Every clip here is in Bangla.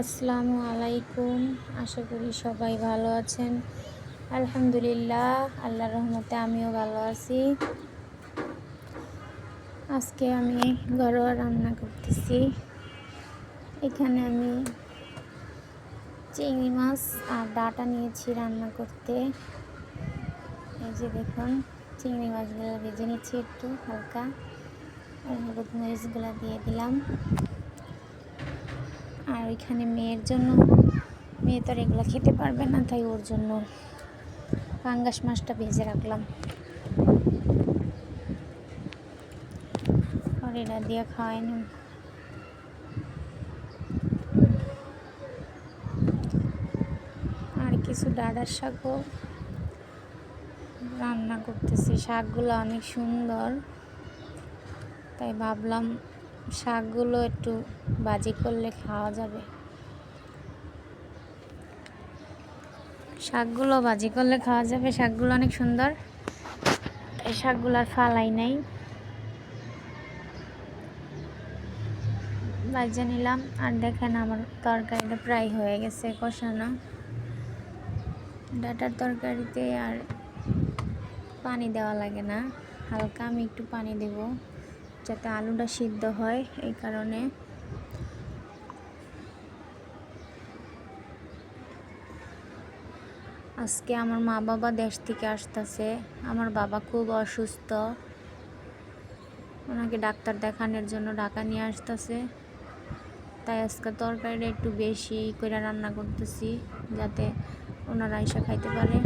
আসসালামু আলাইকুম। আশা করি সবাই ভালো আছেন। আলহামদুলিল্লাহ, আল্লাহর রহমতে আমিও ভালো আছি। আজকে আমি ঘরোয়া রান্না করতেছি। এখানে আমি চিংড়ি মাছ আর ডাটা নিয়েছি রান্না করতে। এই যে দেখুন, চিংড়ি মাছগুলো ভেজে নিচ্ছি একটু হালকা। হলুদ মরিচগুলো দিয়ে দিলাম। আর ওইখানে মেয়ের জন্য, মেয়ে তো আর এগুলো খেতে পারবে না, তাই ওর জন্য পাঙ্গাস মাছটা ভেজে রাখলাম। আর দিয়ে খাওয়াই নি আর কিছু ডাডার শাকও রান্না করতেছি। শাকগুলো অনেক সুন্দর, তাই ভাবলাম শাকগুলো একটু বাজি করলে খাওয়া যাবে। শাকগুলো বাজি করলে খাওয়া যাবে। শাকগুলো অনেক সুন্দর। এই শাকগুলো আর ফালাই নাই। বাজে নিলাম। আর দেখেন আমার তরকারিটা প্রায় হয়ে গেছে কষানো। ডাটার তরকারিতে আর পানি দেওয়া লাগে না। হালকা আমি একটু পানি দেবো। যাতে আলুটা সিদ্ধ হয়, এই কারণে। আজকে আমার মা বাবা দেশ থেকে আসতেছে। আমার বাবা খুব অসুস্থ। ওনাকে ডাক্তার দেখানোর জন্য ঢাকা নিয়ে আসতেছে। তাই আজকে তরকারিটা একটু বেশি করে রান্না করতেছি, যাতে ওনারা এসে খাইতে পারে।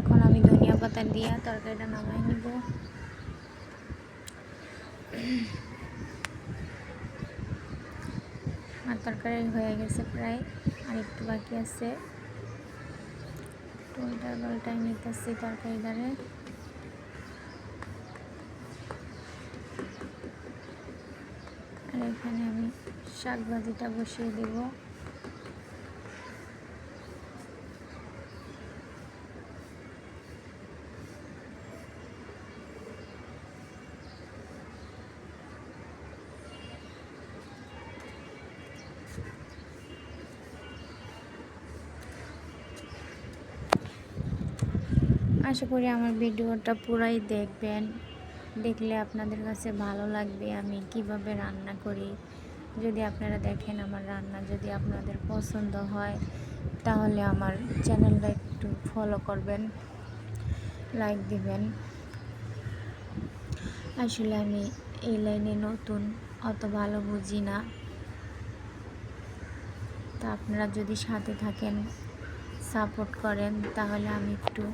এখন আমি ধনিয়া পাতা দিয়ে তরকারিটা নামাই নিব। আর তরকারি হয়ে গেছে প্রায়, আর একটু বাকি আছে। টোলটা গলটাই নিতেছি তরকারি দ্বারে। আর এখানে আমি শাক ভাজিটা বসিয়ে দেব। আশা করি আমার ভিডিওটা পুরাই দেখবেন। দেখলে আপনাদের কাছে ভালো লাগবে আমি কীভাবে রান্না করি। যদি আপনারা দেখেন আমার রান্না যদি আপনাদের পছন্দ হয়, তাহলে আমার চ্যানেলটা একটু ফলো করবেন লাইক দিবেন। আসলে আমি এই লাইনে নতুন, অত ভালো বুঝি না। তা আপনারা যদি সাথে থাকেন সাপোর্ট করেন, তাহলে আমি একটু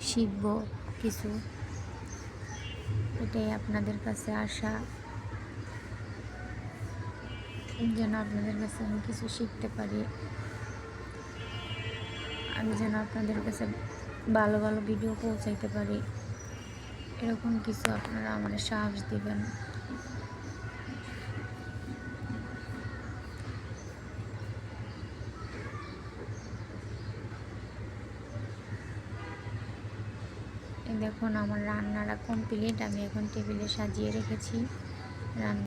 শিখব কিছু। এটাই আপনাদের কাছে আশা। যেন আপনাদের কাছে আমি কিছু শিখতে পারি। আমি যেন আপনাদের কাছে ভালো ভালো ভিডিও পৌঁছাইতে পারি। এরকম কিছু আপনারা আমাদের সাহস দিবেন। দেখুন আমার রান্নাটা কমপ্লিট আমি এখন টেবিলে সাজিয়ে রেখেছি। রান্না